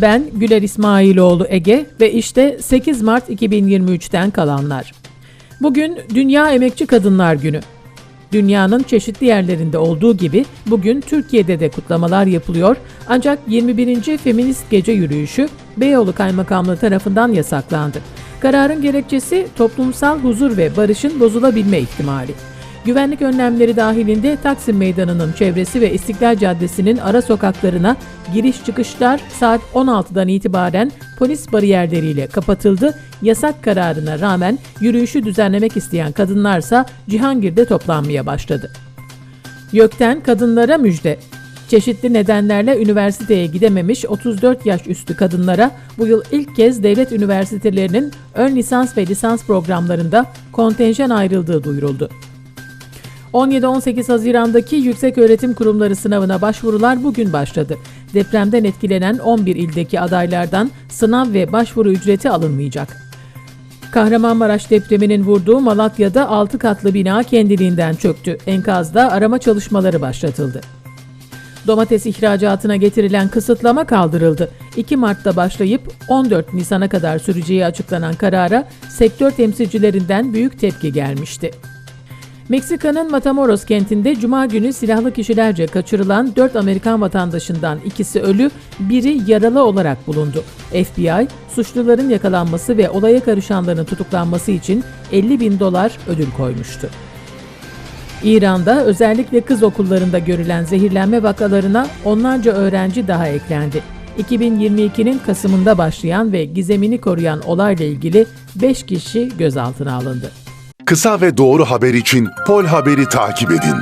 Ben Güler İsmailoğlu Ege ve işte 8 Mart 2023'ten kalanlar. Bugün Dünya Emekçi Kadınlar Günü. Dünyanın çeşitli yerlerinde olduğu gibi bugün Türkiye'de de kutlamalar yapılıyor ancak 21. Feminist Gece Yürüyüşü Beyoğlu Kaymakamlığı tarafından yasaklandı. Kararın gerekçesi toplumsal huzur ve barışın bozulabilme ihtimali. Güvenlik önlemleri dahilinde Taksim Meydanı'nın çevresi ve İstiklal Caddesi'nin ara sokaklarına giriş çıkışlar saat 16'dan itibaren polis bariyerleriyle kapatıldı. Yasak kararına rağmen yürüyüşü düzenlemek isteyen kadınlarsa Cihangir'de toplanmaya başladı. YÖK'ten kadınlara müjde. Çeşitli nedenlerle üniversiteye gidememiş 34 yaş üstü kadınlara bu yıl ilk kez devlet üniversitelerinin ön lisans ve lisans programlarında kontenjan ayrıldığı duyuruldu. 17-18 Haziran'daki Yükseköğretim Kurumları sınavına başvurular bugün başladı. Depremden etkilenen 11 ildeki adaylardan sınav ve başvuru ücreti alınmayacak. Kahramanmaraş depreminin vurduğu Malatya'da 6 katlı bina kendiliğinden çöktü. Enkazda arama çalışmaları başlatıldı. Domates ihracatına getirilen kısıtlama kaldırıldı. 2 Mart'ta başlayıp 14 Nisan'a kadar süreceği açıklanan karara sektör temsilcilerinden büyük tepki gelmişti. Meksika'nın Matamoros kentinde Cuma günü silahlı kişilerce kaçırılan 4 Amerikan vatandaşından ikisi ölü, biri yaralı olarak bulundu. FBI, suçluların yakalanması ve olaya karışanların tutuklanması için 50 bin dolar ödül koymuştu. İran'da özellikle kız okullarında görülen zehirlenme vakalarına onlarca öğrenci daha eklendi. 2022'nin Kasım'ında başlayan ve gizemini koruyan olayla ilgili 5 kişi gözaltına alındı. Kısa ve doğru haber için Pol Haber'i takip edin.